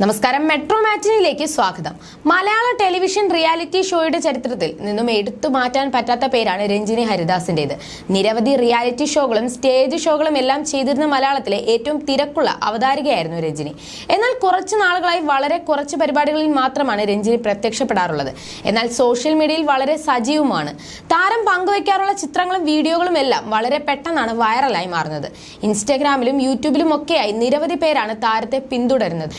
നമസ്കാരം. മെട്രോ മാറ്റിനിലേക്ക് സ്വാഗതം. മലയാള television reality ഷോയുടെ ചരിത്രത്തിൽ നിന്നും എടുത്തു മാറ്റാൻ പറ്റാത്ത പേരാണ് രഞ്ജിനി ഹരിദാസിന്റേത്. നിരവധി റിയാലിറ്റി ഷോകളും സ്റ്റേജ് ഷോകളും എല്ലാം ചെയ്തിരുന്ന മലയാളത്തിലെ ഏറ്റവും തിരക്കുള്ള അവതാരികയായിരുന്നു രഞ്ജിനി. എന്നാൽ കുറച്ച് നാളുകളായി വളരെ കുറച്ച് പരിപാടികളിൽ മാത്രമാണ് രഞ്ജിനി പ്രത്യക്ഷപ്പെടാറുള്ളത്. എന്നാൽ സോഷ്യൽ മീഡിയയിൽ വളരെ സജീവമാണ്. താരം പങ്കുവയ്ക്കാറുള്ള ചിത്രങ്ങളും വീഡിയോകളും എല്ലാം വളരെ പെട്ടെന്നാണ് വൈറലായി മാറുന്നത്. ഇൻസ്റ്റാഗ്രാമിലും യൂട്യൂബിലും ഒക്കെയായി നിരവധി പേരാണ് താരത്തെ പിന്തുടരുന്നത്.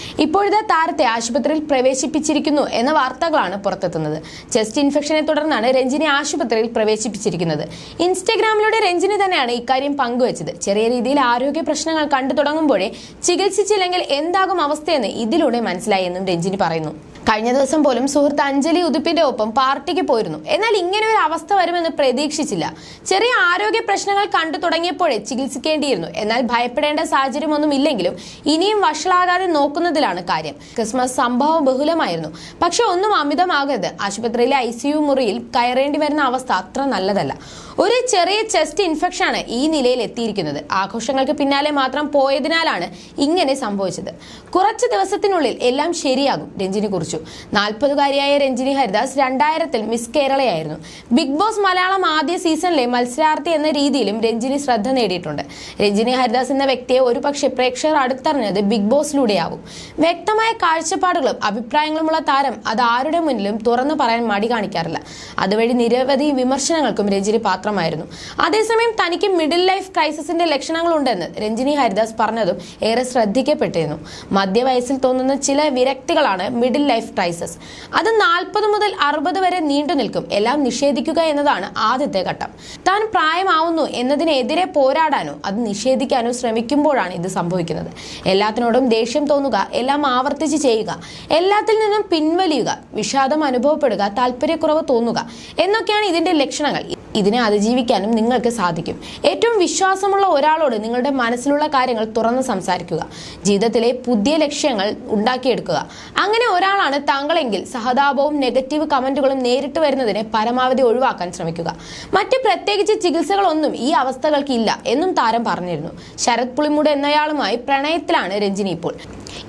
ഇപ്പോഴത്തെ താരത്തെ ആശുപത്രിയിൽ പ്രവേശിപ്പിച്ചിരിക്കുന്നു എന്ന വാർത്തകളാണ് പുറത്തെത്തുന്നത്. ചെസ്റ്റ് ഇൻഫെക്ഷനെ തുടർന്നാണ് രഞ്ജിനി ആശുപത്രിയിൽ പ്രവേശിപ്പിച്ചിരിക്കുന്നത്. ഇൻസ്റ്റഗ്രാമിലൂടെ രഞ്ജിനി തന്നെയാണ് ഇക്കാര്യം പങ്കുവച്ചത്. ചെറിയ രീതിയിൽ ആരോഗ്യ പ്രശ്നങ്ങൾ കണ്ടു തുടങ്ങുമ്പോഴേ ചികിത്സിച്ചില്ലെങ്കിൽ എന്താകും അവസ്ഥയെന്ന് ഇതിലൂടെ മനസ്സിലായി എന്നും രഞ്ജിനി പറയുന്നു. കഴിഞ്ഞ ദിവസം പോലും സുഹൃത്ത് അഞ്ജലി ഉതുപ്പിന്റെ ഒപ്പം പാർട്ടിക്ക് പോയിരുന്നു. എന്നാൽ ഇങ്ങനെ ഒരു അവസ്ഥ വരുമെന്ന് പ്രതീക്ഷിച്ചില്ല. ചെറിയ ആരോഗ്യ പ്രശ്നങ്ങൾ കണ്ടു തുടങ്ങിയപ്പോഴേ ചികിത്സിക്കേണ്ടിയിരുന്നു. എന്നാൽ ഭയപ്പെടേണ്ട സാഹചര്യമൊന്നും ഇല്ലെങ്കിലും ഇനിയും വഷളാകാതെ നോക്കുന്നതിലാണ് കാര്യം. ക്രിസ്മസ് സംഭവം ബഹുലമായിരുന്നു. പക്ഷെ ഒന്നും അമിതമാകരുത്. ആശുപത്രിയിലെ ഐ സി യു മുറിയിൽ കയറേണ്ടി വരുന്ന അവസ്ഥ അത്ര നല്ലതല്ല. ഒരു ചെറിയ ചെസ്റ്റ് ഇൻഫെക്ഷൻ ആണ് ഈ നിലയിൽ എത്തിയിരിക്കുന്നത്. ആഘോഷങ്ങൾക്ക് പിന്നാലെ മാത്രം പോയതിനാലാണ് ഇങ്ങനെ സംഭവിച്ചത്. കുറച്ച് ദിവസത്തിനുള്ളിൽ എല്ലാം ശരിയാകും രഞ്ജിനെ കുറിച്ചു നാൽപ്പതുകാരിയായ രഞ്ജിനി ഹരിദാസ് രണ്ടായിരത്തിൽ മിസ് കേരളയായിരുന്നു. ബിഗ് ബോസ് മലയാളം ആദ്യ സീസണിലെ മത്സരാർത്ഥി എന്ന രീതിയിലും രഞ്ജിനി ശ്രദ്ധ നേടിയിട്ടുണ്ട്. രഞ്ജിനി ഹരിദാസ് എന്ന വ്യക്തിയെ ഒരുപക്ഷെ പ്രേക്ഷകർ അടുത്തറിഞ്ഞത് ബിഗ് ബോസിലൂടെയാവും. വ്യക്തമായ കാഴ്ചപ്പാടുകളും അഭിപ്രായങ്ങളുമുള്ള താരം അത് ആരുടെ മുന്നിലും തുറന്നു പറയാൻ മടി കാണിക്കാറില്ല. അതുവഴി നിരവധി വിമർശനങ്ങൾക്കും രഞ്ജിനി പാത്രമായിരുന്നു. അതേസമയം തനിക്ക് മിഡിൽ ലൈഫ് ക്രൈസിസിന്റെ ലക്ഷണങ്ങളുണ്ടെന്ന് രഞ്ജിനി ഹരിദാസ് പറഞ്ഞതും ഏറെ ശ്രദ്ധിക്കപ്പെട്ടിരുന്നു. മധ്യവയസ്സിൽ തോന്നുന്ന ചില വിരക്തികളാണ് മിഡിൽ ലൈഫ് ക്രൈസിസ് അത് നാൽപ്പത് മുതൽ അറുപത് വരെ നീണ്ടു നിൽക്കും. എല്ലാം നിഷേധിക്കുക എന്നതാണ് ആദ്യത്തെ ഘട്ടം. താൻ പ്രായമാവുന്നു എന്നതിനെതിരെ പോരാടാനോ അത് നിഷേധിക്കാനോ ശ്രമിക്കുമ്പോഴാണ് ഇത് സംഭവിക്കുന്നത്. എല്ലാത്തിനോടും ദേഷ്യം തോന്നുക എല്ലാം ആവർത്തിച്ച് ചെയ്യുക എല്ലാത്തിൽ നിന്നും പിൻവലിയുക വിഷാദം അനുഭവപ്പെടുക താല്പര്യക്കുറവ് തോന്നുക എന്നൊക്കെയാണ് ഇതിന്റെ ലക്ഷണങ്ങൾ. ഇതിനെ അതിജീവിക്കാനും നിങ്ങൾക്ക് സാധിക്കും. ഏറ്റവും വിശ്വാസമുള്ള ഒരാളോട് നിങ്ങളുടെ മനസ്സിലുള്ള കാര്യങ്ങൾ തുറന്ന് സംസാരിക്കുക. ജീവിതത്തിലെ പുതിയ ലക്ഷ്യങ്ങൾ ഉണ്ടാക്കിയെടുക്കുക. അങ്ങനെ ഒരാളാണ് താങ്കളെങ്കിൽ സഹതാപവും നെഗറ്റീവ് കമന്റുകളും നേരിട്ട് വരുന്നതിനെ പരമാവധി ഒഴിവാക്കാൻ ശ്രമിക്കുക. മറ്റ് പ്രത്യേകിച്ച് ചികിത്സകളൊന്നും ഈ അവസ്ഥകൾക്ക് ഇല്ല എന്നും താരം പറഞ്ഞിരുന്നു. ശരത് പുളിമുട് എന്നയാളുമായി പ്രണയത്തിലാണ് രഞ്ജിനി ഇപ്പോൾ.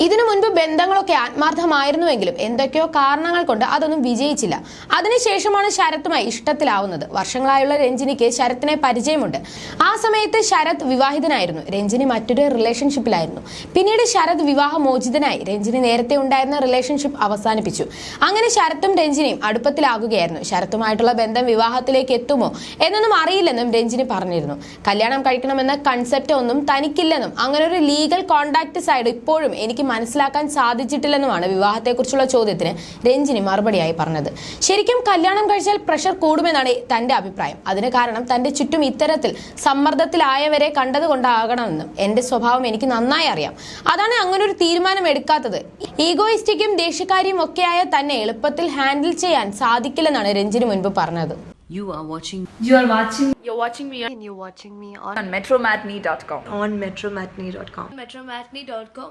ഇതിനു മുൻപ് ബന്ധങ്ങളൊക്കെ ആത്മാർത്ഥമായിരുന്നുവെങ്കിലും എന്തൊക്കെയോ കാരണങ്ങൾ കൊണ്ട് അതൊന്നും വിജയിച്ചില്ല. അതിനുശേഷമാണ് ശരത്തുമായി ഇഷ്ടത്തിലാവുന്നത്. വർഷങ്ങളായുള്ള രഞ്ജിനിക്ക് ശരത്തിനെ പരിചയമുണ്ട്. ആ സമയത്ത് ശരത് വിവാഹിതനായിരുന്നു. രഞ്ജിനി മറ്റൊരു റിലേഷൻഷിപ്പിലായിരുന്നു പിന്നീട് ശരത് വിവാഹമോചിതനായി. രഞ്ജിനി നേരത്തെ ഉണ്ടായിരുന്ന റിലേഷൻഷിപ്പ് അവസാനിപ്പിച്ചു. അങ്ങനെ ശരത്തും രഞ്ജിനിയും അടുപ്പത്തിലാകുകയായിരുന്നു ശരത്തുമായിട്ടുള്ള ബന്ധം വിവാഹത്തിലേക്ക് എത്തുമോ എന്നൊന്നും അറിയില്ലെന്നും രഞ്ജിനി പറഞ്ഞിരുന്നു. കല്യാണം കഴിക്കണമെന്ന കൺസെപ്റ്റ് ഒന്നും തനിക്കില്ലെന്നും അങ്ങനെ ഒരു ലീഗൽ കോണ്ടാക്ട് സൈഡ് ഇപ്പോഴും എനിക്ക് മനസ്സിലാക്കാൻ സാധിച്ചിട്ടില്ലെന്നുമാണ് വിവാഹത്തെക്കുറിച്ചുള്ള ചോദ്യത്തിന് രഞ്ജിനി മറുപടിയായി പറഞ്ഞത് ശരിക്കും കല്യാണം കഴിച്ചാൽ പ്രഷർ കൂടുമെന്നാണ് തന്റെ അഭിപ്രായം അതിന് കാരണം തന്റെ ചുറ്റും ഇത്തരത്തിൽ സമ്മർദ്ദത്തിലായവരെ കണ്ടതുകൊണ്ടാകണമെന്നും എന്റെ സ്വഭാവം എനിക്ക് നന്നായി അറിയാം അതാണ് അങ്ങനെ ഒരു തീരുമാനം എടുക്കാത്തത് ഈഗോയിസ്റ്റിക്കും ദേഷ്യക്കാരിയും ഒക്കെയായ തന്നെ എളുപ്പത്തിൽ ഹാൻഡിൽ ചെയ്യാൻ സാധിക്കില്ലെന്നാണ് രഞ്ജിനി മുൻപ് പറഞ്ഞത് You are watching You are watching You're watching me on, and you're watching me on, on metromatney.com. on metromatney.com. metromatney.com.